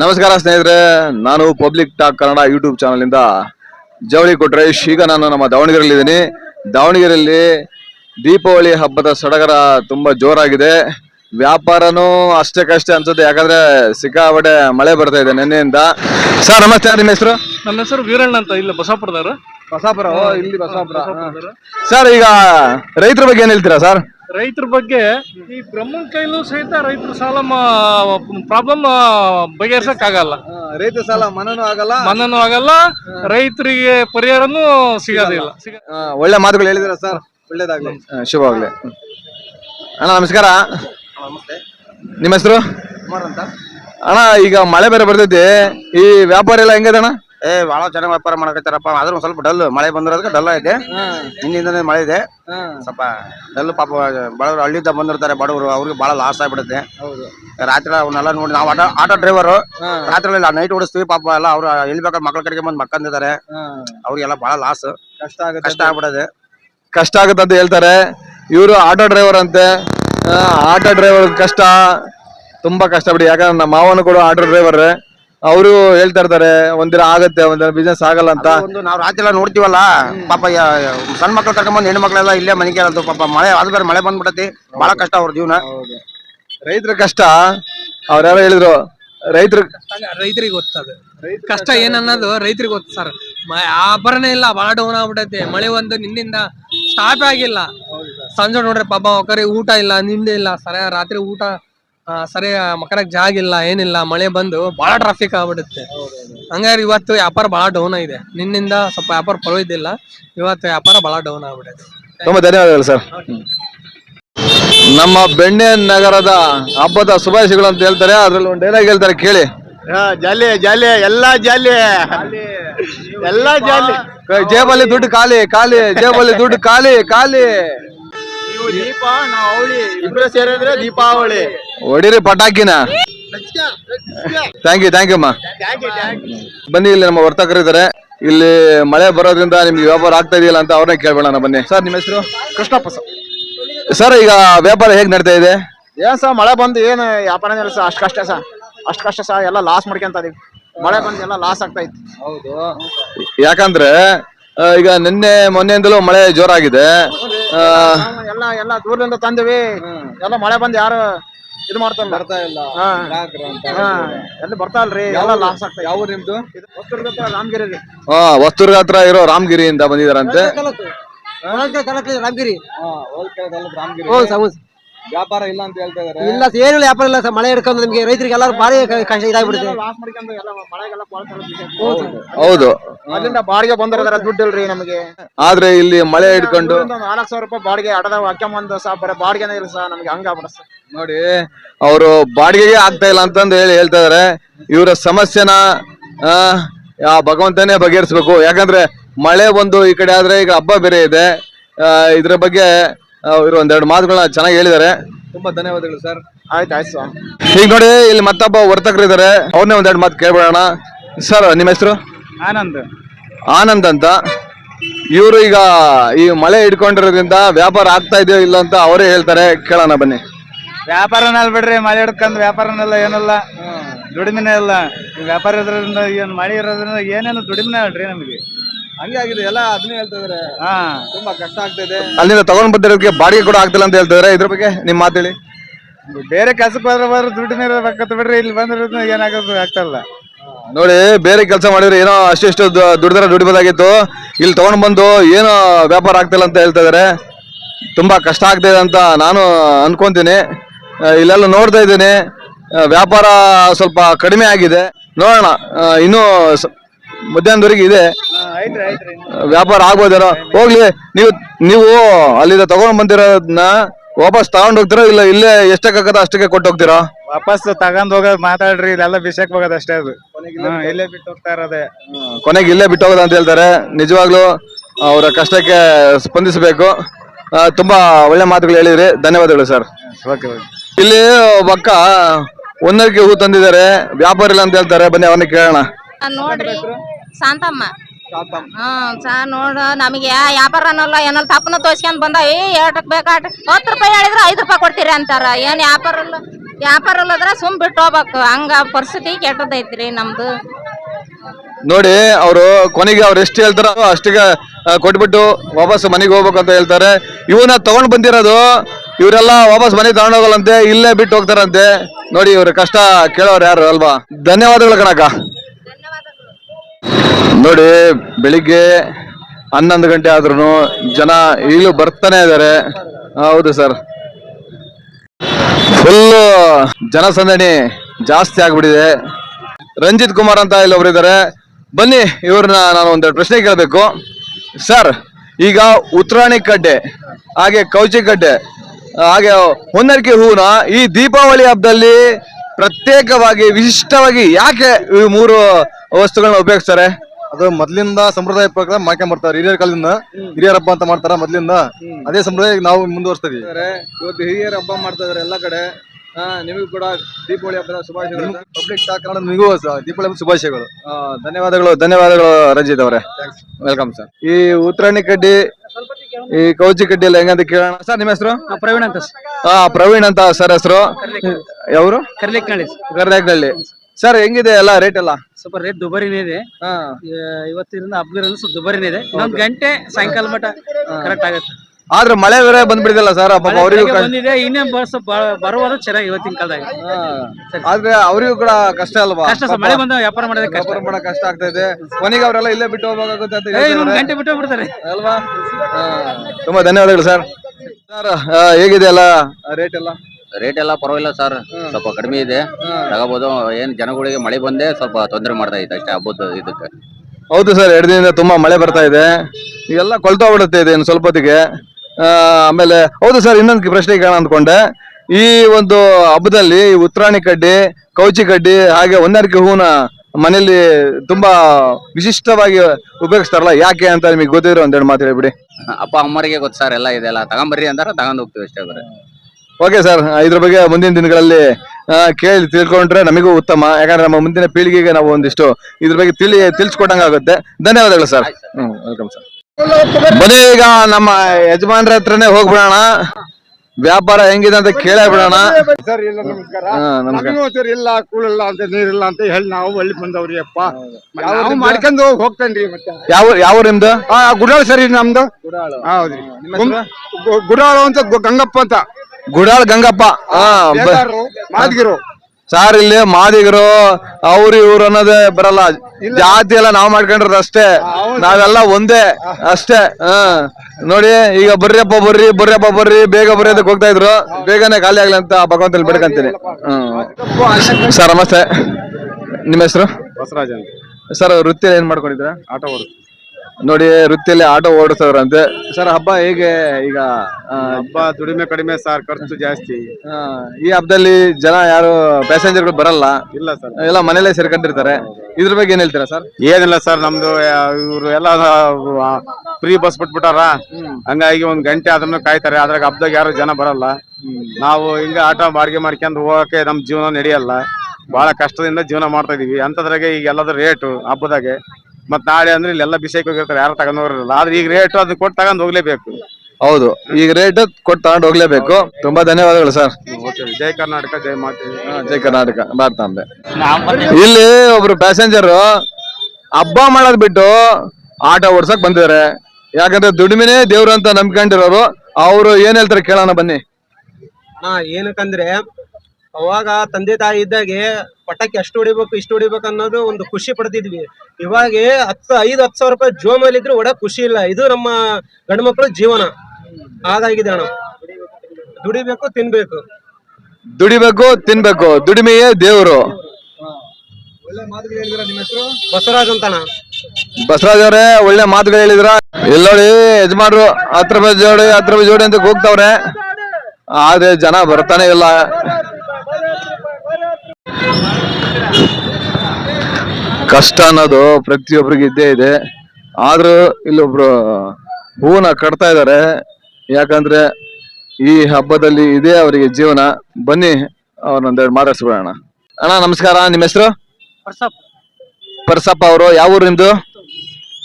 ನಮಸ್ಕಾರ ಸ್ನೇಹಿತರೆ ನಾನು public talk Kannada YouTube channel ಇಂದ ಜವಳಿ ಕೊಟ್ರೇಶ್ ಈಗ ನಾನು ನಮ್ಮ ದಾವಣಗೆರೆಯಲ್ಲಿದ್ದೀನಿ. ದಾವಣಗೆರೆಯಲ್ಲಿ ದೀಪಾವಳಿ ಹಬ್ಬದ ಸಡಗರ ತುಂಬಾ ಜೋರಾಗಿದೆ. ವ್ಯಾಪಾರನೂ ಕಷ್ಟ ಅನ್ಸುತ್ತೆ ಯಾಕಂದ್ರೆ ಸಿಕ್ಕಾಪಟ್ಟೆ ಮಳೆ ಬರ್ತಾ ಇದೆ ನಿನ್ನೆಯಿಂದ. ಸರ್ ನಮಸ್ತೆ ನಿಮ್ಮ ಹೆಸರು? ನನ್ನ ಹೆಸರು ವೀರಣ್ಣ ಅಂತ ಇಲ್ಲ ಬಸಾಪುರದವರು. ಬಸಾಪುರ ಇಲ್ಲಿ ಬಸಾಪುರ. ಸರ್ ಈಗ ರೈತರ ಬಗ್ಗೆ ಏನ್ ಹೇಳ್ತೀರಾ ಸರ್? ರೈತರ ಬಗ್ಗೆ ಈ ಬ್ರಹ್ಮನ್ ಕೈಲೂ ಸಹಿತ ರೈತರ ಸಾಲ ಪ್ರಾಬ್ಲಮ್ ಬಗೆಹರ್ಸಕ್ ಆಗಲ್ಲ ರೈತ ಸಾಲ ಮನನೂ ಆಗಲ್ಲ. ಮನ್ನೂ ಆಗಲ್ಲ ರೈತರಿಗೆ ಪರಿಹಾರನೂ ಸಿಗೋದಿಲ್ಲ ಸಿಗ- ಒಳ್ಳೆ ಮಾತುಗಳು ಹೇಳಿದಿರ ಸರ್? ಒಳ್ಳೇದಾಗ್ಲಿ. ಶುಭವಾಗ್ಲಿ ಅಣ್ಣ ನಮಸ್ಕಾರ. ನಿಮ್ಮ ಹೆಸರು? ಅಣ್ಣ ಈಗ ಮಳೆ ಬೇರೆ ಬರ್ತೈತಿ ಈ ವ್ಯಾಪಾರ ಎಲ್ಲ ಹೆಂಗದ ಅಣ್ಣ? ಏ ಬಹಳ ಚೆನ್ನಾಗಿ ವ್ಯಾಪಾರ ಮಾಡಕತ್ತಾರಪ್ಪ. ಆದ್ರೂ ಒಂದ್ ಸ್ವಲ್ಪ ಡಲ್ ಮಳೆ ಬಂದಿರೋದಕ್ಕೆ ಡಲ್ ಐತೆ. ನಿನ್ನಿಂದನೇ ಮಳೆ ಇದೆ. ಸ್ವಲ್ಪ ಡಲ್ ಪಾಪ ಬಡವರು ಹಳ್ಳಿಯಿಂದ ಬಂದಿರ್ತಾರೆ ಬಡವರು. ಅವ್ರಿಗೆ ಬಹಳ ಲಾಸ್ ಆಗ್ಬಿಡುತ್ತೆ. ರಾತ್ರಿ ಅವನ್ನೆಲ್ಲ ನೋಡಿ ನಾವು ಆಟೋ ಆಟೋ ಡ್ರೈವರು ರಾತ್ರಿ ನೈಟ್ ಓಡಿಸ್ತೀವಿ. ಪಾಪ ಎಲ್ಲ ಅವ್ರು ಎಲ್ಲಿ ಬೇಕಾದ್ರೆ ಮಕ್ಳ ಕಡೆಗೆ ಬಂದು ಮಕ್ಕಂದಿದ್ದಾರೆ ಅವ್ರಿಗೆಲ್ಲ ಬಹಳ ಲಾಸ್ ಕಷ್ಟ ಆಗುತ್ತೆ ಕಷ್ಟ ಆಗ್ಬಿಡದೆ ಕಷ್ಟ ಆಗುತ್ತೆ ಅಂತ ಹೇಳ್ತಾರೆ. ಇವರು ಆಟೋ ಡ್ರೈವರ್ ಅಂತೆ. ಆಟೋ ಡ್ರೈವರ್ ಕಷ್ಟ. ತುಂಬಾ ಕಷ್ಟ ಬಿಡಿ. ಯಾಕಂದ್ರೆ ನಮ್ಮ ಮಾವನು ಕೂಡ ಆಟೋ ಡ್ರೈವರ್ ಅವರು ಹೇಳ್ತಾ ಇರ್ತಾರೆ ಒಂದಿನ ಆಗತ್ತೆ ಒಂದಿನ ಬಿಸ್ನೆಸ್ ಆಗಲ್ಲ ಅಂತ. ಒಂದು ನಾವು ರಾತ್ರಿ ಎಲ್ಲ ನೋಡ್ತೀವಲ್ಲ ಪಾಪ ಯ- ಸಣ್ಣ ಮಕ್ಳು ಕರ್ಕೊಂಡ್ಬಂದು ಹೆಣ್ಣು ಮಕ್ಳೆಲ್ಲ ಇಲ್ಲೇ ಮನೆ ಕೇಳಲ್ತು ಪಾಪ ಮಳೆ ಅದು ಬೇರೆ ಮಳೆ ಬಂದ್ಬಿಡತಿ ಬಹಳ ಕಷ್ಟ ಅವ್ರ ಜೀವನ. ರೈತರ ಕಷ್ಟ ಅವ್ರ್ಯಾರೋ ಹೇಳಿದ್ರು ರೈತರ ರೈತರಿಗೆ ಗೊತ್ತದು. ಕಷ್ಟ ಏನನ್ನೋದು ರೈತರಿಗೆ ಗೊತ್ತು ಸರ್. ಆಭರಣ ಇಲ್ಲ ಬಹಳ ಡೌನ್ ಆಗ್ಬಿಟೈತಿ. ಮಳೆ ಒಂದು ನಿನ್ನಿಂದ ಸ್ಟಾಪ್ ಆಗಿಲ್ಲ. ಸಂಜೆ ನೋಡ್ರಿ ಪಾಪ ಒಕ್ಕರಿ ಊಟ ಇಲ್ಲ ನಿಂದೆ ಇಲ್ಲ. ಸರ ರಾತ್ರಿ ಊಟ ಸರಿ ಮಕರಕ್ ಜಾಗ ಇಲ್ಲ ಏನಿಲ್ಲ ಮಳೆ ಬಂದು ಭಾಳ ಟ್ರಾಫಿಕ್ ಆಗ್ಬಿಡುತ್ತೆ. ಹಂಗಾರೆ ಇವತ್ತು ವ್ಯಾಪಾರ ಬಹಳ ಡೌನ್ ಆಗಿದೆ. ನಿನ್ನಿಂದ ಸ್ವಲ್ಪ ವ್ಯಾಪಾರ ಪರವಾಗಿದ್ದಿಲ್ಲ. ಇವತ್ತು ವ್ಯಾಪಾರ ಬಹಳ ಡೌನ್ ಆಗ್ಬಿಟ್ಟಿದೆ ತುಂಬಾ ಧನ್ಯವಾದಗಳು ಸರ್. ನಮ್ಮ ಬೆಣ್ಣೆ ನಗರದ ಹಬ್ಬದ ಶುಭಾಶಯಗಳು ಅಂತ ಹೇಳ್ತಾರೆ. ಅದ್ರಲ್ಲಿ ಒಂದು ಡೈಲಾಗ್ ಹೇಳ್ತಾರೆ ಕೇಳಿ. ಜಾಲಿ ಜಾಲಿ ಎಲ್ಲಾ ಜಾಲಿ. ಎಲ್ಲಾ ಜಾಲಿ. ಜೇಬಲ್ಲಿ ದುಡ್ಡು ಖಾಲಿ ಖಾಲಿ ಜೇಬಲ್ಲಿ ದುಡ್ಡು ಖಾಲಿ ಖಾಲಿ. ದೀಪ ನಾವು ಅವಳಿ. ಇಬ್ರು ಸೇರಿದ್ರೆ ದೀಪಾವಳಿ. ಹೊಡಿರಿ ಪಟಾಕಿನ. ಥ್ಯಾಂಕ್ ಯು ಥ್ಯಾಂಕ್ ಯು ಅಮ್ಮ ಬನ್ನಿ ಇಲ್ಲಿ ನಮ್ಮ ವರ್ತಕರಿದ್ದಾರೆ ಇಲ್ಲಿ ಮಳೆ ಬರೋದ್ರಿಂದ ನಿಮ್ಗೆ ವ್ಯಾಪಾರ ಆಗ್ತಾ ಇದೆಯಲ್ಲ ಅಂತ ಅವ್ರನ್ನೇ ಕೇಳ್ಬೇಡ ಬನ್ನಿ. ಸರ್ ನಿಮ್ಮ ಹೆಸರು? ಕೃಷ್ಣಪ್ಪ ಸರ್. ಸರ್ ಈಗ ವ್ಯಾಪಾರ ಹೇಗ್ ನಡೀತಾ ಇದೆ? ಏನ್ ಸರ್ ಮಳೆ ಬಂದು ಏನು ವ್ಯಾಪಾರ ಇಲ್ಲ ಸರ್ ಅಷ್ಟು ಕಷ್ಟ ಸರ್. ಅಷ್ಟು ಕಷ್ಟ ಸರ್ ಎಲ್ಲ ಲಾಸ್ ಮಾಡ್ಕೊಂತ ಇದೀವಿ. ಮಳೆ ಬಂದು ಎಲ್ಲ ಲಾಸ್ ಆಗ್ತಾ ಇತ್ತು. ಯಾಕಂದ್ರೆ ಈಗ ನಿನ್ನೆ ಮೊನ್ನೆಯಿಂದಲೂ ಮಳೆ ಜೋರಾಗಿದೆ. ಎಲ್ಲ ಎಲ್ಲ ದೂರದಿಂದ ತಂದಿವಿ. ಎಲ್ಲ ಮಳೆ ಬಂದ್ ಯಾರು ಇದು ಮಾಡ್ತಾರೆ ಬರ್ತಾ ಇಲ್ಲ. ಹಾ. ಗ್ರಾಹಕರು ಅಂತ ಹಾ, ಎಲ್ಲಿ ಬರ್ತಾ ಇಲ್ರಿ? ಎಲ್ಲ ಲಾಸ್ ಆಗ್ತಾ ಯಾವ ನಿಮ್ದು ರಾಮಗಿರಿ ರೀ. ಹಾ ವಸ್ತುರ್ಗ ಹತ್ರ ಇರೋ ರಾಮಗಿರಿಯಿಂದ ಬಂದಿದಾರಂತೆ ರಾಮಗಿರಿ. ವ್ಯಾಪಾರ ಇಲ್ಲ ಅಂತ ಹೇಳ್ತಾ ಇದಾರೆ. ಇಲ್ಲ ಏನಿಲ್ಲ ವ್ಯಾಪಾರ ಇಲ್ಲ ಸರ್ ಮಳೆ ಹಿಡ್ಕೊಂಡು ನಿಮಗೆ ರೈತರಿಗೆ ಎಲ್ಲರೂ ಭಾರಿ ಕಷ್ಟ ಇದಾಗ್ಬಿಡುತ್ತೆ. ಲಾಸ್ ಮಾಡ್ಕೊಂಡು ಎಲ್ಲ ಮಳೆಗೆಲ್ಲ ಹೌದು. ಅಲ್ಲಿಂದ ಬಾಡಿಗೆ ಬಂದಿರೋದ್ರ ದುಡ್ಡು ಇಲ್ರಿ ನಮಗೆ. ಆದ್ರೆ ಇಲ್ಲಿ ಮಳೆ ಹಿಡ್ಕೊಂಡು ನಾಲ್ಕು ಸಾವಿರ ರೂಪಾಯಿ ಬಾಡಿಗೆ ಅಡದ ಹಾಕ್ಯಂಬಂದು ಸಹ ಬರೀ ಬಾಡಿಗೆನೇ ಇಲ್ಲ ಸರ್ ನಮ್ಗೆ ಹಂಗ ಆಗ್ಬಿಡ ಸರ್. ನೋಡಿ ಅವರು ಬಾಡಿಗೆಗೆ ಆಗ್ತಾ ಇಲ್ಲ ಅಂತಂದು ಹೇಳಿ ಹೇಳ್ತಾ ಇದಾರೆ. ಇವರ ಸಮಸ್ಯೆನ ಆ, ಆ ಭಗವಂತನೇ ಬಗೆಹರಿಸ್ಬೇಕು. ಯಾಕಂದ್ರೆ ಮಳೆ ಬಂದು ಈ ಕಡೆ ಆದ್ರೆ ಈಗ ಹಬ್ಬ ಬೇರೆ ಇದೆ. ಆ, ಇದ್ರ ಬಗ್ಗೆ ಇವರು ಒಂದೆರಡು ಮಾತುಗಳನ್ನ ಚೆನ್ನಾಗಿ ಹೇಳಿದ್ದಾರೆ. ತುಂಬಾ ಧನ್ಯವಾದಗಳು ಸರ್. ಆಯ್ತು ಆಯ್ತು ಸರ್ ಈಗ ನೋಡಿ ಇಲ್ಲಿ ಮತ್ತೊಬ್ಬ ವರ್ತಕರು ಇದ್ದಾರೆ ಅವ್ರನ್ನೇ ಒಂದೆರಡು ಮಾತು ಕೇಳ್ಬಿಡೋಣ. ಸರ್ ನಿಮ್ಮ ಹೆಸರು? ಆನಂದ್. ಆನಂದ್ ಅಂತ. ಇವರು ಈಗ ಈ ಮಳೆ ಹಿಡ್ಕೊಂಡಿರೋದ್ರಿಂದ ವ್ಯಾಪಾರ ಆಗ್ತಾ ಇದೆಯೋ ಇಲ್ಲ ಅಂತ ಅವರೇ ಹೇಳ್ತಾರೆ. ಕೇಳೋಣ ಬನ್ನಿ. ವ್ಯಾಪಾರನಲ್ ಬಿಡ್ರಿ ಮಳೆ ಹಿಡ್ಕೊಂಡು ವ್ಯಾಪಾರನೆಲ್ಲ ಏನಲ್ಲ. ದುಡಿಮೆನೇ ಇಲ್ಲ ಈ ವ್ಯಾಪಾರ ಇರೋದ್ರಿಂದ ಏನು ಮಳೆ ಇರೋದ್ರಿಂದ ಏನೇನು ದುಡಿಮೆ ಅಲ್ರಿ ನಮಗೆ. ಹಂಗೆ ಆಗಿದೆ. ಎಲ್ಲ ಅದನ್ನೇ ಹೇಳ್ತಾ ಇದಾರೆ. ಹಾ. ತುಂಬಾ ಕಷ್ಟ ಆಗ್ತಾ ಇದೆ ಅಲ್ಲಿಂದ ತಗೊಂಡ್ ಬಂದಿರೋದಕ್ಕೆ ಬಾಡಿಗೆ ಕೂಡ ಆಗ್ತಿಲ್ಲ ಅಂತ ಹೇಳ್ತಾ ಇದಾರೆ. ಇದ್ರ ಬಗ್ಗೆ ನಿಮ್ ಮಾತೇಳಿ ಬೇರೆ ಕೆಲ್ಸಕ್ಕೆ ಬಂದ್ರೆ ಬರೋ ಇರಬೇಕಂತ ಬಿಡ್ರಿ. ಇಲ್ಲಿ ಬಂದಿರೋದು ಏನಾಗೋದು ಆಗ್ತಲ್ಲ ನೋಡಿ ಬೇರೆ ಕೆಲಸ ಮಾಡಿದ್ರೆ ಏನೋ ಅಷ್ಟಿಷ್ಟು ದುಡ್ದರ ದುಡಿಬೋದಾಗಿತ್ತು ಇಲ್ಲಿ ತಗೊಂಡ್ ಬಂದು ಏನೋ ವ್ಯಾಪಾರ ಆಗ್ತಿಲ್ಲ ಅಂತ ಹೇಳ್ತಾ ಇದಾರೆ. ತುಂಬಾ ಕಷ್ಟ ಆಗ್ತಿದೆ ಇದೆ ಅಂತ ನಾನು ಅನ್ಕೊಂತೀನಿ. ಇಲ್ಲೆಲ್ಲ ನೋಡ್ತಾ ಇದ್ದೀನಿ. ವ್ಯಾಪಾರ ಸ್ವಲ್ಪ ಕಡಿಮೆ ಆಗಿದೆ. ನೋಡೋಣ. ಇನ್ನೂ ಸ- ಮಧ್ಯಾಹ್ನದವರೆಗೆ ಇದೆ. ವ್ಯಾಪಾರ ಆಗ್ಬೋದೇನೋ? ಹೋಗ್ಲಿ ನೀವು ನೀವು ಅಲ್ಲಿಂದ ತಗೊಂಡ್ ಬಂದಿರೋದನ್ನ ವಾಪಸ್ ತಗೊಂಡ್ ಹೋಗ್ತೀರಾ ಇಲ್ಲ ಇಲ್ಲೇ ಎಷ್ಟಕ್ಕಾಗತ್ತ ಅಷ್ಟಕ್ಕೆ ಕೊಟ್ಟು ಹೋಗ್ತೀರಾ? ವಾಪಸ್ ತಗೊಂಡ್ ಹೋಗೋದ್ ಮಾತಾಡ್ರಿ ಇಲ್ಲೆಲ್ಲ ಬಿಸಾಕ್ ಹೋಗೋದ್ ಅಷ್ಟೇ ಅದು. ಹ್ಮ್, ಇಲ್ಲೇ ಬಿಟ್ಟು ಹೋಗ್ತಾ ಇರೋದೇ. ಕೊನೆಗೆ ಇಲ್ಲೇ ಬಿಟ್ಟು ಹೋಗೋದು ಅಂತ ಹೇಳ್ತಾರೆ. ನಿಜವಾಗ್ಲೂ ಅವರ ಕಷ್ಟಕ್ಕೆ ಸ್ಪಂದಿಸಬೇಕು. ಆ, ತುಂಬಾ ಒಳ್ಳೆ ಮಾತುಗಳು ಹೇಳಿದ್ರಿ. ಧನ್ಯವಾದಗಳು ಸರ್. ಓಕೆ ಇಲ್ಲಿ ಒಬ್ಬಕ್ಕ ಒಂದಕ್ಕೆ ಹೂ ತಂದಿದ್ದಾರೆ. ವ್ಯಾಪಾರ ಇಲ್ಲ ಅಂತ ಹೇಳ್ತಾರೆ. ಬನ್ನಿ ಅವನ್ನ ಕೇಳೋಣ. ನೋಡ್ರಿ ಶಾಂತಮ್ಮ. ಹ್ಮ್ ಚಾ ನೋಡು ನಮಗೆ ವ್ಯಾಪಾರ ಅನ್ನಲ್ಲ ಏನಲ್ಲ ತಪ್ಪನ ಬಂದ ಬಂದಾವಿ. ಏಟಕ್ ಬೇಕಾಟ ಹತ್ತು ರೂಪಾಯಿ ಹೇಳಿದ್ರೆ ಐದು ರೂಪಾಯಿ ಕೊಡ್ತೀರಿ ಅಂತಾರ. ಏನ್ ವ್ಯಾಪಾರ ಇಲ್ಲ ವ್ಯಾಪಾರ ಇಲ್ಲದ್ರ ಸುಮ್ ಬಿಟ್ಟು ಹೋಗ್ಬೇಕು. ಹಂಗ ಪರಿಸ್ಥಿತಿ ಕೆಟ್ಟದೈತ್ರಿ ನಮ್ದು. ನೋಡಿ ಅವರು ಕೊನೆಗೆ ಅವ್ರು ಎಷ್ಟು ಹೇಳ್ತಾರೋ ಅಷ್ಟಿಗೆ ಕೊಟ್ಬಿಟ್ಟು ವಾಪಸ್ ಮನೆಗೆ ಹೋಗ್ಬೇಕು ಅಂತ ಹೇಳ್ತಾರೆ. ಇವನ್ನ ತಗೊಂಡ್ ಬಂದಿರೋದು ಇವರೆಲ್ಲ ವಾಪಸ್ ಮನೆಗೆ ತಗೊಂಡ್ ಹೋಗಲ್ಲಂತೆ ಇಲ್ಲೇ ಬಿಟ್ಟು ಹೋಗ್ತಾರಂತೆ. ನೋಡಿ ಇವ್ರ ಕಷ್ಟ ಕೇಳೋರು ಯಾರು ಅಲ್ವಾ? ಧನ್ಯವಾದಗಳು ಕಣಕ್ಕ. ನೋಡಿ, ಬೆಳಿಗ್ಗೆ ಹನ್ನೊಂದು ಗಂಟೆ ಆದ್ರೂ ಜನ ಈಗಲೂ ಬರ್ತಾನೆ ಇದ್ದಾರೆ ಹೌದು ಸರ್. ಫುಲ್ಲು ಜನಸಂದಣಿ ಜಾಸ್ತಿ ಆಗ್ಬಿಟ್ಟಿದೆ. ರಂಜಿತ್ ಕುಮಾರ್ ಅಂತ ಇಲ್ಲಿ ಇದ್ದಾರೆ ಬನ್ನಿ, ಇವ್ರನ್ನ ನಾನು ಒಂದೆರಡು ಪ್ರಶ್ನೆ ಕೇಳಬೇಕು. ಸರ್ ಈಗ ಉತ್ತರಾಣಿ ಕಡ್ಡೆ, ಹಾಗೆ ಕೌಚಿ ಕಡ್ಡೆ, ಹಾಗೆ ಹೊನ್ನರಿಕೆ ಹೂವನ ಈ ದೀಪಾವಳಿ ಹಬ್ಬದಲ್ಲಿ ಪ್ರತ್ಯೇಕವಾಗಿ, ವಿಶಿಷ್ಟವಾಗಿ ಯಾಕೆ ಈ ಮೂರು ವಸ್ತುಗಳನ್ನ ಉಪಯೋಗಿಸ್ತಾರೆ? ಅದು ಮೊದ್ಲಿಂದ ಸಂಪ್ರದಾಯ ಪ್ರಕಾರ ಮಾಡ್ಕೊಂಡ್ ಬರ್ತಾರೆ. ಹಿರಿಯರ ಕಾಲದಿಂದ ಹಿರಿಯರ ಹಬ್ಬ ಅಂತ ಮಾಡ್ತಾರ ಮೊದ್ಲಿಂದ. ಅದೇ ಸಂಪ್ರದಾಯ ನಾವು ಮುಂದುವರಿಸ್ತೀವಿ ಇವತ್ತು ಹಿರಿಯರ ಹಬ್ಬ ಮಾಡ್ತಾ ಇದಾರೆ ಎಲ್ಲ ಕಡೆ. ನಿಮಗೂ ಕೂಡ ದೀಪಾವಳಿ ಹಬ್ಬದ ಶುಭಾಶಯಗಳು. ಪಬ್ಲಿಕ್ ಟಾಕ್ ಕನ್ನಡ ನಿಮಗೂ ಸ- ದೀಪಾವಳಿ ಹಬ್ಬದ ಶುಭಾಶಯಗಳು. ಧನ್ಯವಾದಗಳು ಧನ್ಯವಾದಗಳು ರಂಜಿತ್ ಅವರೇ. ವೆಲ್ಕಮ್ ಸರ್ ಈ ಉತ್ತರಾಣಿ ಕಡ್ಡಿ ಈ ಕೌಚಿ ಕಡ್ಡಿ ಎಲ್ಲ ಹೆಂಗಂತ ಕೇಳೋಣ. ಸರ್ ನಿಮ್ಮ ಹೆಸರು? ಪ್ರವೀಣ್ ಅಂತ ಹಾ ಪ್ರವೀಣ್ ಅಂತ ಸರ್ ಹೆಸರು. ಯಾವ್ರು? ಕರ್ಲಿಕ್ನಳ್ಳಿ. ಸರ್ ಹೆಂಗಿದೆ ಎಲ್ಲ ರೇಟ್ ಎಲ್ಲ? ಸ್ವಲ್ಪ ರೇಟ್ ದುಬಾರಿನೇ ಇದೆ. ಹಾ. ಇವತ್ತಿನಿಂದ ಸ್ವಲ್ಪ ದುಬಾರಿನೇ ಇದೆ. ಇನ್ನೊಂದು ಗಂಟೆ ಸಾಯಂಕಾಲ ಮಟ್ಟ ಕರೆಕ್ಟ್ ಆಗುತ್ತೆ. ಆದ್ರೆ ಮಳೆ ಬೇರೆ ಬಂದ್ಬಿಡಿದಲ್ಲ ಸರ್ ಪಾಪ ಅವರಿಗೂ ಬಂದಿದೆ ಇನ್ನೇ ಬಸ್ ಬರುವುದು ಚೆನ್ನಾಗಿ ಇವತ್ತಿನ ಕಾಲದಾಗ. ಆದ್ರೆ ಅವರಿಗೂ ಕೂಡ ಕಷ್ಟ ಅಲ್ವಾ? ಕಷ್ಟ ಸರ್ ಮಳೆ ಬಂದ ವ್ಯಾಪಾರ ಮಾಡೋದಕ್ಕೆ ಕಷ್ಟ. ವ್ಯಾಪಾರ ಮಾಡಕ್ ಕಷ್ಟ ಆಗ್ತಾ ಇದೆ. ಕೊನೆಗೆ ಅವರೆಲ್ಲ ಇಲ್ಲೇ ಬಿಟ್ಟು ಹೋಗ್ಬೇಕಾಗುತ್ತೆ ಅಂತ ಏ, ಇನ್ನೊಂದು. ಗಂಟೆ ಬಿಟ್ಟು ಬಿಡ್ತಾರೆ ಅಲ್ವಾ? ಹಾ. ತುಂಬಾ ಧನ್ಯವಾದಗಳು ಸರ್ ಸರ್ ಹೇಗಿದೆ ಎಲ್ಲ ರೇಟ್ ಎಲ್ಲ? ರೇಟ್ ಎಲ್ಲ ಪರವಾಗಿಲ್ಲ ಸರ್ ಸ್ವಲ್ಪ ಕಡಿಮೆ ಇದೆ. ತಗೋಬಹುದು ಏನ್ ಜನಗಳಿಗೆ ಮಳೆ ಬಂದೆ ಸ್ವಲ್ಪ ತೊಂದರೆ ಮಾಡ್ತಾ ಇತ್ತು ಅಷ್ಟೇ ಹಬ್ಬದ ಇದಕ್ಕೆ. ಹೌದು ಸರ್ ಎರಡು ದಿನದಿಂದ ತುಂಬಾ ಮಳೆ ಬರ್ತಾ ಇದೆ. ಈಗೆಲ್ಲ ಕೊಳ್ತೋಗ್ಬಿಡುತ್ತೆ ಇದೆ ಇನ್ನು ಸ್ವಲ್ಪ ಹೊತ್ತಿಗೆ. ಆ, ಆಮೇಲೆ ಹೌದು ಸರ್ ಇನ್ನೊಂದು ಪ್ರಶ್ನೆ ಕೇಳೋಣ ಅಂದ್ಕೊಂಡೆ. ಈ ಒಂದು ಹಬ್ಬದಲ್ಲಿ ಉತ್ತರಾಣಿ ಕಡ್ಡಿ ಕೌಚಿ ಕಡ್ಡಿ ಹಾಗೆ ಹೊಂದಾಣಿಕೆ ಹೂವನ್ನ ಮನೆಯಲ್ಲಿ ತುಂಬಾ ವಿಶಿಷ್ಟವಾಗಿ ಉಪಯೋಗಿಸ್ತಾರಲ್ಲ ಯಾಕೆ ಅಂತ ನಿಮಗೆ ಗೊತ್ತಿರೋ ಒಂದೆರಡು ಮಾತು ಹೇಳ್ಬಿಡಿ. ಅಪ್ಪ ಅಮ್ಮರಿಗೆ ಗೊತ್ತು ಸರ್ ಎಲ್ಲ ಇದೆಲ್ಲ ತಗೊಂಬರ್ರಿ ಅಂತಾರ ತಗೊಂಡು ಹೋಗ್ತೀವಿ ಅಷ್ಟೇ ಬರೀ. ಓಕೆ ಸರ್ ಇದ್ರ ಬಗ್ಗೆ ಮುಂದಿನ ದಿನಗಳಲ್ಲಿ ಕೇಳಿ ತಿಳ್ಕೊಂಡ್ರೆ ನಮಗೂ ಉತ್ತಮ. ಯಾಕಂದ್ರೆ ನಮ್ಮ ಮುಂದಿನ ಪೀಳಿಗೆಗೆ ನಾವು ಒಂದಿಷ್ಟು ಇದ್ರ ಬಗ್ಗೆ ತಿಳಿ ತಿಳಿಸ್ಕೊಟ್ಟಂಗಾಗುತ್ತೆ ಧನ್ಯವಾದಗಳು ಸರ್. ಹ್ಮ್ ವೆಲ್ಕಮ್ ಸರ್ ಬನ್ನಿ ಈಗ ನಮ್ಮ ಯಜಮಾನ್ರ ಹತ್ರನೇ ಹೋಗ್ಬಿಡೋಣ. ವ್ಯಾಪಾರ ಹೆಂಗಿದೆ ಅಂತ ಕೇಳೇ ಬಿಡೋಣ ಸರ್ ಇಲ್ಲ ನಮಸ್ಕಾರ. ಹಾ, ನಮಸ್ಕಾರ. ನಮಗೂ ಸರ್ ಇಲ್ಲ ಕೂಳಿಲ್ಲ ಅಂತ ನೀರಿಲ್ಲ ಅಂತ ಹೇಳಿ ನಾವು ಒಳ್ಳೆ ಬಂದವ್ರಿ ಅಪ್ಪ. ನಾವು ಮಾಡ್ಕೊಂಡು ಹೋಗ್ತೇನ್ರಿ ಮತ್ತೆ. ಯಾವ ಯಾವ ನಿಮ್ದು? ಆ ಸರ್ ಸರಿ ನಮ್ದು. ಹೌದ್ರಿ. ಗುಡಾಳು ಅಂತ ಗಂಗಪ್ಪ ಅಂತ. ಗುಡಾಳ್ ಗಂಗಪ್ಪ. ಹಾ ಬ- ಬೇಗಾರರು, ಸಾರ್ ಇಲ್ಲಿ ಮಾದಿಗರು ಅವ್ರು ಇವ್ರು ಅನ್ನೋದೇ ಬರಲ್ಲ. ಜಾತಿ ಎಲ್ಲ ನಾವ್ ಮಾಡ್ಕೊಂಡ್ರದ ಅಷ್ಟೇ. ನಾವೆಲ್ಲ ಒಂದೇ ಅಷ್ಟೇ. ಹ ನೋಡಿ ಈಗ ಬರ್ರಿಯಪ್ಪ ಬರ್ರಿ ಬರ್ರಿಯಪ್ಪ ಬರ್ರಿ ಬೇಗ ಬರ್ರಿ ಅದಕ್ಕೆ ಹೋಗ್ತಾ ಇದ್ರು. ಬೇಗನೆ ಖಾಲಿ ಆಗ್ಲಿ ಅಂತ ಭಗವಂತಲ್ಲಿ ಬೇಡ್ಕಂತೀನಿ. ಹ್ಮ್. ಸರ್ ನಮಸ್ತೆ. ನಿಮ್ಮ ಹೆಸರು? ಬಸವರಾಜ್ ಅಂತ. ಸರ್ ವೃತ್ತಿ ಏನ್ ಮಾಡ್ಕೊಂಡಿದ್ರ ಆಟೋ ನೋಡಿ ವೃತ್ತಿಯಲ್ಲಿ ಆಟೋ ಓಡಿಸೋರಂತೆ. ಸರ್ ಹಬ್ಬ ಹೇಗೆ ಈಗ ಆ, ಹಬ್ಬ ದುಡಿಮೆ ಕಡಿಮೆ ಸರ್ ಖರ್ಚು ಜಾಸ್ತಿ. ಆ, ಈ ಹಬ್ಬದಲ್ಲಿ ಜನ ಯಾರು ಪ್ಯಾಸೆಂಜರ್ಗಳು ಬರಲ್ಲ? ಇಲ್ಲ ಸರ್. ಎಲ್ಲ ಮನೇಲೆ ಸೇರ್ಕೊಂಡಿರ್ತಾರೆ. ಇದ್ರ ಬಗ್ಗೆ ಏನ್ ಹೇಳ್ತೀರಾ ಸರ್? ಏನಿಲ್ಲ ಸರ್ ನಮ್ದು ಇವರು ಎಲ್ಲ ಫ್ರೀ ಬಸ್ ಬಿಟ್ಬಿಟ್ಟಾರ. ಹಂಗಾಗಿ ಒಂದ್ ಗಂಟೆ ಅದನ್ನು ಕಾಯ್ತಾರೆ. ಅದ್ರಾಗ ಹಬ್ಬದಾಗ ಯಾರು ಜನ ಬರಲ್ಲ. ನಾವು ಹಿಂಗ ಆಟೋ ಬಾಡಿಗೆ ಮಾಡ್ಕೊಂಡು ಹೋಗಕ್ಕೆ ನಮ್ ಜೀವನ ನಡೆಯಲ್ಲ. ಬಹಳ ಕಷ್ಟದಿಂದ ಜೀವನ ಮಾಡ್ತಾ ಇದೀವಿ. ಅಂತದ್ರಾಗೆ ಈಗ ಎಲ್ಲದ ರೇಟು ಹಬ್ಬದಾಗೆ. ಮತ್ ನಾಳೆ ಅಂದ್ರೆ ಇಲ್ಲೆಲ್ಲ ಬಿಸಿ ಹೋಗಿರ್ತಾರೆ ಯಾರು ತಗೊಂಡ್ ಹೋಗಿರಲ್ಲ ಆದ್ರೆ ಈಗ ರೇಟ್ ಅದನ್ನ ಕೊಟ್ಟು ತಗೊಂಡ್ ಹೋಗ್ಲೇಬೇಕು. ಹೌದು ಈಗ ರೇಟ್ ಕೊಟ್ಟು ತಗೊಂಡು ಹೋಗ್ಲೇಬೇಕು. ತುಂಬಾ ಧನ್ಯವಾದಗಳು ಸರ್. ಓಕೆ ಜೈ ಕರ್ನಾಟಕ ಜೈ ಮಾತೆ. ಜೈ ಕರ್ನಾಟಕ. ಭಾರತಾಂಬೆ ಇಲ್ಲಿ ಒಬ್ರು ಪ್ಯಾಸೆಂಜರ್ ಹಬ್ಬ ಮಾಡೋದ್ ಬಿಟ್ಟು ಆಟೋ ಓಡ್ಸಕ್ ಬಂದಿದ್ದಾರೆ. ಯಾಕಂದ್ರೆ ದುಡಿಮೆನೇ ದೇವ್ರು ಅಂತ ನಂಬ್ಕೊಂಡಿರೋರು. ಅವ್ರು ಏನ್ ಹೇಳ್ತಾರೆ ಕೇಳೋಣ ಬನ್ನಿ. ಹಾ ಏನಕ್ಕಂದ್ರೆ ಅವಾಗ ತಂದೆ ತಾಯಿ ಇದ್ದಾಗೆ ಪಟಾಕಿ ಅಷ್ಟು ಹೊಡಿಬೇಕು ಇಷ್ಟು ಹೊಡಿಬೇಕು ಅನ್ನೋದು ಒಂದು ಖುಷಿ ಪಡ್ತಿದ್ವಿ. ಇವಾಗ ಹತ್ತು ಐದು ಹತ್ತು ಸಾವಿರ ರೂಪಾಯಿ ಜೋಮಲ್ಲಿ ಇದ್ರೆ ಒಡ ಖುಷಿ ಇಲ್ಲ. ಇದು ನಮ್ಮ ಗಂಡು ಮಕ್ಕಳ ಜೀವನ. ಹಾಗಾಗಿದೆ ಅಣ್ಣ. ದುಡಿಬೇಕು ತಿನ್ಬೇಕು. ದುಡಿಬೇಕು ತಿನ್ಬೇಕು. ದುಡಿಮೆಯೇ ದೇವ್ರು. ಬಸವರಾಜ್ ಅಂತಣ ಬಸವರಾಜ್ ಅವರೇ ಒಳ್ಳೆ ಮಾತುಗಳು ಹೇಳಿದ್ರ. ಎಲ್ಲೋಡಿ ನೋಡಿ ಯಜಮಾನ್ರು ಹತ್ರ ರೂಪಾಯಿ ಜೋಡಿ ಹತ್ರ ರೂಪಾಯಿ ಜೋಡಿ ಅಂತ ಹೋಗ್ತಾವ್ರೆ ಆದ್ರೆ ಜನ ಬರ್ತಾನೆ ಇಲ್ಲ. ಕಷ್ಟ ಅನ್ನೋದು ಪ್ರತಿಯೊಬ್ಬರಿಗೆ ಇದ್ದೇ ಇದೆ. ಆದ್ರೂ ಇಲ್ಲೊಬ್ರು ಹೂವನ್ನ ಕಟ್ತಾ ಇದ್ದಾರೆ ಯಾಕಂದ್ರೆ ಈ ಹಬ್ಬದಲ್ಲಿ ಇದೇ ಅವರಿಗೆ ಜೀವನ. ಬನ್ನಿ ಅವ್ರನ್ನೊಂದೆರಡು ಮಾತಾಡ್ಸ್ಬಿಡೋಣ ಅಣ್ಣ ನಮಸ್ಕಾರ. ನಿಮ್ಮ ಹೆಸರು? ಪರ್ಸಪ್ಪ ಅವರು ಯಾವ ಊರು ನಿಮ್ದು?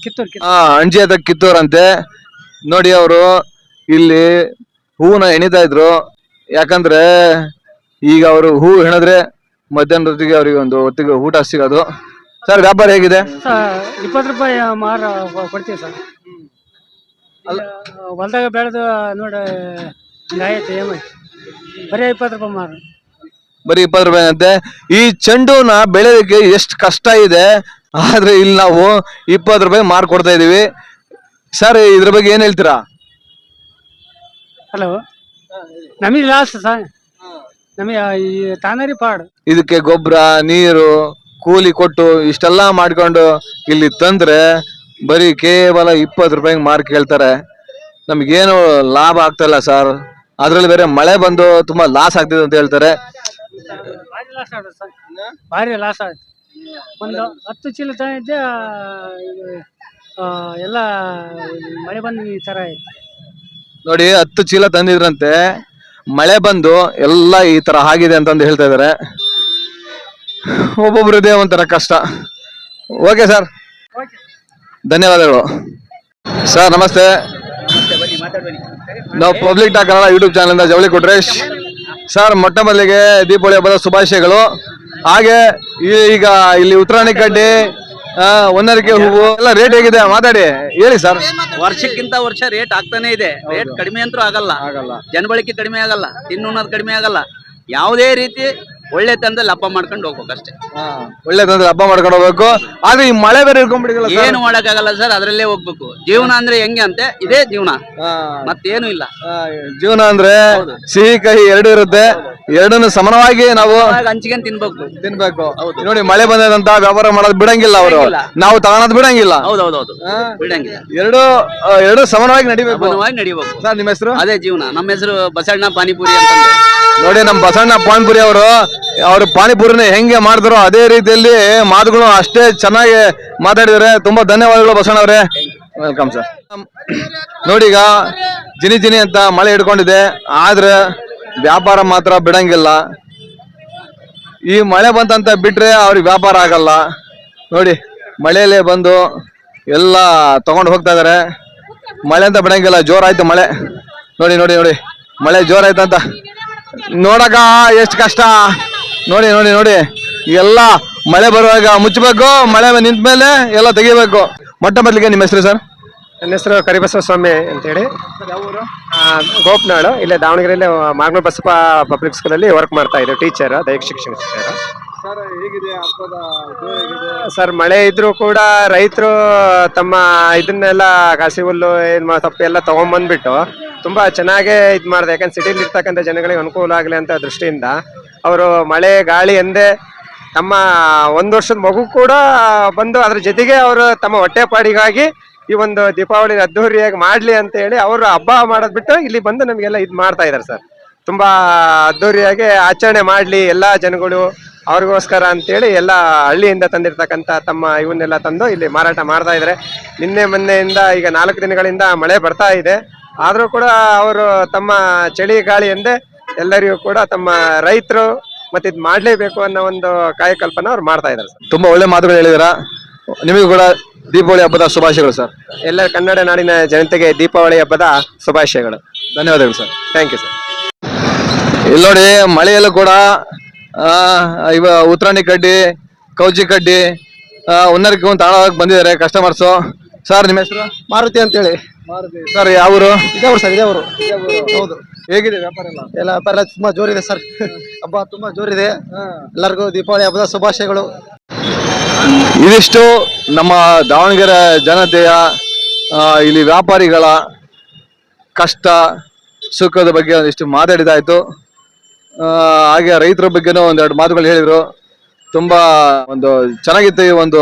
ಕಿತ್ತೂರು ಹಾ ಅಂಜಿ ಅದ ಕಿತ್ತೂರ್ ಅಂತೆ ನೋಡಿ ಅವರು ಇಲ್ಲಿ ಹೂವನ್ನ ಎಣಿತಾ ಇದ್ರು. ಯಾಕಂದ್ರೆ ಈಗ ಅವರು ಹೂ ಹೆಣದ್ರೆ ಮಧ್ಯಾಹ್ನ ಹೊತ್ತಿಗೆ ಅವರಿಗೆ ಒಂದು ಹೊತ್ತಿಗೆ ಊಟ ಸಿಗೋದು. ಸರ್ ವ್ಯಾಪಾರ ಹೇಗಿದೆ? ಇಪ್ಪತ್ತು ರೂಪಾಯಿ ಮಾರ ಕೊಡ್ತೀವಿ ಸರ್. ಹೊಲ್ದಾಗ ಬೆಳೆದು ನೋಡಿ ಆಯ್ತು ಏಮ ಬರೀ ಇಪ್ಪತ್ತು ರೂಪಾಯಿ ಮಾರು. ಬರೀ ಇಪ್ಪತ್ತು ರೂಪಾಯಿ ಅಂತೆ. ಈ ಚೆಂಡುನ ಬೆಳೆಯೋದಕ್ಕೆ ಎಷ್ಟು ಕಷ್ಟ ಇದೆ. ಆದ್ರೆ ಇಲ್ಲಿ ನಾವು ಇಪ್ಪತ್ತು ರೂಪಾಯಿ ಮಾರ್ ಕೊಡ್ತಾ ಇದೀವಿ. ಸರ್ ಇದ್ರ ಬಗ್ಗೆ ಏನ್ ಹೇಳ್ತೀರಾ? ಹಲೋ ನಮಗೆ ಲಾಸ್ ಸರ್. ನಮಗೆ ಈ ತಾನರಿ ಪಾಡು. ಇದಕ್ಕೆ ಗೊಬ್ಬರ ನೀರು ಕೂಲಿ ಕೊಟ್ಟು ಇಷ್ಟೆಲ್ಲ ಮಾಡ್ಕೊಂಡು ಇಲ್ಲಿ ತಂದ್ರೆ ಬರೀ ಕೇವಲ ಇಪ್ಪತ್ತು ರೂಪಾಯಿಗೆ ಮಾರ್ಕ್ ಕೇಳ್ತಾರೆ ನಮಗೇನು ಲಾಭ ಆಗ್ತಾ ಇಲ್ಲ ಸರ್. ಅದ್ರಲ್ಲಿ ಬೇರೆ ಮಳೆ ಬಂದು ತುಂಬಾ ಲಾಸ್ ಆಗ್ತಿದೆ ಅಂತ ಹೇಳ್ತಾರೆ. ಭಾರಿ ಲಾಸ್ ಆಗುತ್ತೆ ಸರ್. ಭಾರಿ ಲಾಸ್ ಆಗುತ್ತೆ. ಒಂದು ಹತ್ತು ಚೀಲ ತಂದಿದ್ದೆ ಆ, ಎಲ್ಲ ಮಳೆ ಬಂದು ಈ ಥರ ಆಯ್ತು. ನೋಡಿ ಹತ್ತು ಚೀಲ ತಂದಿದ್ರಂತೆ. ಮಳೆ ಬಂದು ಎಲ್ಲ ಈ ತರ ಆಗಿದೆ ಅಂತಂದು ಹೇಳ್ತಾ ಇದಾರೆ. ಒಬ್ಬೊಬ್ರದೇ ಒಂಥರ ಕಷ್ಟ. ಓಕೆ ಸರ್ ಧನ್ಯವಾದಗಳು. ಸರ್ ನಮಸ್ತೆ. ನಾವು public talk Kannada YouTube channel ಇಂದ ಜವಳಿ ಕೊಟ್ರೇಶ್. ಸರ್ ಮೊಟ್ಟ ಮೊದಲಿಗೆ ದೀಪಾವಳಿ ಹಬ್ಬದ ಶುಭಾಶಯಗಳು. ಹಾಗೆ ಈಗ ಇಲ್ಲಿ ಉತ್ತರಾಣಿ ಕಡ್ಡಿ ಒಂದರಿಕೆ ಹೂವು ಎಲ್ಲ ರೇಟ್ ಹೇಗಿದೆ? ಮಾತಾಡಿ. ಹೇಳಿ ಸರ್ ವರ್ಷಕ್ಕಿಂತ ವರ್ಷ ರೇಟ್ ಆಗ್ತಾನೆ ಇದೆ. ರೇಟ್ ಕಡಿಮೆ ಅಂತೂ ಆಗಲ್ಲ. ಆಗಲ್ಲ. ಜನಬಳಕೆ ಕಡಿಮೆ ಆಗಲ್ಲ. ತಿನ್ನುನ್ನೋದು ಕಡಿಮೆ ಆಗಲ್ಲ. ಯಾವುದೇ ರೀತಿ ಒಳ್ಳೆ ತಂದಲ್ಲಿ ಹಬ್ಬ ಮಾಡ್ಕೊಂಡು ಹೋಗ್ಬೇಕು ಅಷ್ಟೇ. ಒಳ್ಳೆ ತಂದ್ರೆ ಹಬ್ಬ ಮಾಡ್ಕೊಂಡು ಹೋಗ್ಬೇಕು. ಆದ್ರೆ ಈ ಮಳೆ ಬೇರೆ ಇಟ್ಕೊಂಡ್ಬಿಡಿದಲ್ಲ ಏನು ಮಾಡಕ್ಕಾಗಲ್ಲ ಸರ್ ಅದ್ರಲ್ಲೇ ಹೋಗ್ಬೇಕು. ಜೀವನ ಅಂದ್ರೆ ಹೆಂಗೆ ಅಂತೆ? ಇದೇ ಜೀವನ. ಮತ್ತೇನು ಇಲ್ಲ. ಜೀವನ ಅಂದ್ರೆ ಸಿಹಿ ಕಹಿ ಎರಡು ಇರುತ್ತೆ. ಎರಡನ್ನು ಸಮನವಾಗಿ ನಾವು ಹಂಚ್ಕೊಂಡ್ ತಿನ್ಬೇಕು. ತಿನ್ಬೇಕು. ನೋಡಿ ಮಳೆ ಬಂದದಂತ ವ್ಯಾಪಾರ ಮಾಡೋದು ಬಿಡಂಗಿಲ್ಲ ಅವರು. ನಾವು ತಗೊಳೋದು ಬಿಡಂಗಿಲ್ಲ. ಹೌದೌದೌದು. ಬಿಡಂಗಿಲ್ಲ. ಎರಡು ಎರಡು ಸಮನವಾಗಿ ನಡಿಬೇಕು. ನಡಿಬೇಕು. ಸರ್ ನಿಮ್ಮ ಹೆಸರು? ಅದೇ ಜೀವನ. ನಮ್ಮ ಹೆಸರು ಬಸಣ್ಣ ಪಾನಿಪುರಿ ಅಂತ ನೋಡಿ ನಮ್ಮ ಬಸಣ್ಣ ಪಾನಿಪುರಿ ಅವರು ಅವರು ಪಾನಿಪುರಿನ ಹೆಂಗೆ ಮಾಡಿದ್ರು ಅದೇ ರೀತಿಯಲ್ಲಿ ಮಾತುಗಳು ಅಷ್ಟೇ ಚೆನ್ನಾಗಿ ಮಾತಾಡಿದರೆ ತುಂಬಾ ಧನ್ಯವಾದಗಳು ಬಸವಣ್ಣ ಅವರೇ. ವೆಲ್ಕಮ್ ಸರ್ ನೋಡಿ ಈಗ ಜಿನಿ ಜಿನಿ ಅಂತ ಮಳೆ ಹಿಡ್ಕೊಂಡಿದೆ. ಆದ್ರೆ ವ್ಯಾಪಾರ ಮಾತ್ರ ಬಿಡಂಗಿಲ್ಲ. ಈ ಮಳೆ ಬಂತಂತ ಬಿಟ್ರೆ ಅವ್ರಿಗೆ ವ್ಯಾಪಾರ ಆಗಲ್ಲ. ನೋಡಿ, ಮಳೆಯಲ್ಲೇ ಬಂದು ಎಲ್ಲ ತಗೊಂಡು ಹೋಗ್ತಾ ಇದಾರೆ ಮಳೆ ಅಂತ ಬಿಡಂಗಿಲ್ಲ, ಜೋರಾಯ್ತು ಮಳೆ. ನೋಡಿ ನೋಡಿ ನೋಡಿ, ಮಳೆ ಜೋರಾಯ್ತಂತ. ನೋಡಕ ಎಷ್ಟು ಕಷ್ಟ. ನೋಡಿ ನೋಡಿ ನೋಡಿ. ಎಲ್ಲ ಮಳೆ ಬರುವಾಗ ಮುಚ್ಚಬೇಕು ಮಳೆ ನಿಂತ ಮೇಲೆ ಎಲ್ಲ ತೆಗಿಬೇಕು. ಮೊಟ್ಟ ಮೊದಲಿಗೆ ನಿಮ್ಮ ಹೆಸರು ಸರ್? ನನ್ನ ಹೆಸರು ಕರಿಬಸವ ಸ್ವಾಮಿ ಅಂತೇಳಿ. ಹೇಳಿ ಗೋಪ್ನಾಳು. ಇಲ್ಲೇ ದಾವಣಗೆರೆಯಲ್ಲಿ ಮಾಗನೂರು ಬಸಪ್ಪ ಪಬ್ಲಿಕ್ ಸ್ಕೂಲಲ್ಲಿ ವರ್ಕ್ ಮಾಡ್ತಾ ಇದ್ದೆ ಟೀಚರ್ ದೈಹಿಕ ಶಿಕ್ಷಣ ಟೀಚರ್ ಸರ್ ಮಳೆ ಇದ್ರೂ ಕೂಡ ರೈತರು ತಮ್ಮ ಇದನ್ನೆಲ್ಲ ಕಸಿ ಹುಲ್ಲು ಏನು ತಪ್ಪು ಎಲ್ಲ ತಗೊಂಬಂದ್ಬಿಟ್ಟು ತುಂಬಾ ಚೆನ್ನಾಗೇ ಇದ್ ಮಾಡಿದೆ. ಯಾಕಂದ್ರೆ ಸಿಟಿಲಿ ಇರ್ತಕ್ಕಂಥ ಜನಗಳಿಗೆ ಅನುಕೂಲ ಆಗಲಿ ಅಂತ ದೃಷ್ಟಿಯಿಂದ ಅವರು ಮಳೆ, ಗಾಳಿ ಎಂದೇ ತಮ್ಮ ಒಂದು ವರ್ಷದ ಮಗು ಕೂಡ ಬಂದು ಅದ್ರ ಜೊತೆಗೆ ಅವರು ತಮ್ಮ ಹೊಟ್ಟೆಪಾಡಿಗಾಗಿ ಈ ಒಂದು ದೀಪಾವಳಿ ಅದ್ದೂರಿಯಾಗಿ ಮಾಡ್ಲಿ ಅಂತ ಹೇಳಿ ಅವರು ಹಬ್ಬ ಮಾಡೋದ್ ಬಿಟ್ಟು ಇಲ್ಲಿ ಬಂದು ನಮಗೆಲ್ಲ ಇದು ಮಾಡ್ತಾ ಇದ್ದಾರೆ ಸರ್. ತುಂಬಾ ಅದ್ದೂರಿಯಾಗಿ ಆಚರಣೆ ಮಾಡ್ಲಿ ಎಲ್ಲಾ ಜನಗಳು ಅವ್ರಿಗೋಸ್ಕರ ಅಂತೇಳಿ ಎಲ್ಲ ಹಳ್ಳಿಯಿಂದ ತಂದಿರ್ತಕ್ಕಂಥ ತಮ್ಮ ಇವನ್ನೆಲ್ಲ ತಂದು ಇಲ್ಲಿ ಮಾರಾಟ ಮಾಡ್ತಾ ಇದ್ದಾರೆ ನಿನ್ನೆ, ಮೊನ್ನೆಯಿಂದ ಈಗ ನಾಲ್ಕು ದಿನಗಳಿಂದ ಮಳೆ ಬರ್ತಾ ಇದೆ. ಆದರೂ ಕೂಡ ಅವರು ತಮ್ಮ ಚಳಿ, ಗಾಳಿ ಎಂದೇ ಎಲ್ಲರಿಗೂ ಕೂಡ ತಮ್ಮ ರೈತರು ಮತ್ತೆ ಇದು ಮಾಡ್ಲೇಬೇಕು ಅನ್ನೋ ಒಂದು ಕಾಯಕಲ್ಪನ ಅವ್ರು ಮಾಡ್ತಾ ಇದ್ದಾರೆ ಸರ್. ತುಂಬಾ ಒಳ್ಳೆ ಮಾತುಗಳು ಹೇಳಿದಿರ ನಿಮಗೂ ಕೂಡ ದೀಪಾವಳಿ ಹಬ್ಬದ ಶುಭಾಶಯಗಳು ಸರ್. ಎಲ್ಲ ಕನ್ನಡ ನಾಡಿನ ಜನತೆಗೆ ದೀಪಾವಳಿ ಹಬ್ಬದ ಶುಭಾಶಯಗಳು. ಧನ್ಯವಾದಗಳು ಸರ್. ಥ್ಯಾಂಕ್ ಯು ಸರ್ ಇಲ್ಲಿ ನೋಡಿ ಮಳೆಯಲ್ಲೂ ಕೂಡ ಆ, ಇವ ಉತ್ತರಾಣಿ ಕಡ್ಡಿ ಕೌಜಿ ಕಡ್ಡಿ ಉನ್ನರಕ್ಕೆ ಒಂದು ತಾಳವಾಗಿ ಬಂದಿದ್ದಾರೆ ಕಸ್ಟಮರ್ಸು ಸರ್ ನಿಮ್ಮ ಹೆಸರು? ಮಾರುತಿ ಅಂತೇಳಿ. ಸರ್ ಯಾವರು? ಇದೇವ್ರು ಸರ್ ಇದೇವ್ರು ಹೌದು. ಹೇಗಿದೆ ವ್ಯಾಪಾರ ಎಲ್ಲ? ಎಲ್ಲ ವ್ಯಾಪಾರ ಎಲ್ಲ ತುಂಬಾ ಜೋರಿದೆ ಸರ್. ಹಬ್ಬ ತುಂಬಾ ಜೋರಿದೆ. ಎಲ್ಲರಿಗೂ ದೀಪಾವಳಿ ಹಬ್ಬದ ಶುಭಾಶಯಗಳು. ಇದಿಷ್ಟು ನಮ್ಮ ದಾವಣಗೆರೆ ಜನತೆಯ ಇಲ್ಲಿ ವ್ಯಾಪಾರಿಗಳ ಕಷ್ಟ ಸುಖದ ಬಗ್ಗೆ ಒಂದಿಷ್ಟು ಮಾತಾಡಿದಾಯ್ತು ಹಾಗೆ ರೈತರ ಬಗ್ಗೆನೂ ಒಂದೆರಡು ಮಾತುಗಳು ಹೇಳಿದರು. ತುಂಬಾ ಒಂದು ಚೆನ್ನಾಗಿತ್ತು ಈ ಒಂದು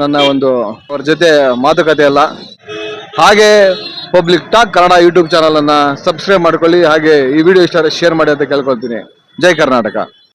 ನನ್ನ ಒಂದು ಅವ್ರ ಜೊತೆ ಮಾತುಕತೆ ಎಲ್ಲ. ಹಾಗೆ public talk Kannada YouTube channel ಅನ್ನ ಸಬ್ಸ್ಕ್ರೈಬ್ ಮಾಡ್ಕೊಳ್ಳಿ, ಹಾಗೆ ಈ ವಿಡಿಯೋ ಇಷ್ಟ ಶೇರ್ ಮಾಡಿ ಅಂತ ಕೇಳ್ಕೊಳ್ತೀನಿ. ಜೈ ಕರ್ನಾಟಕ.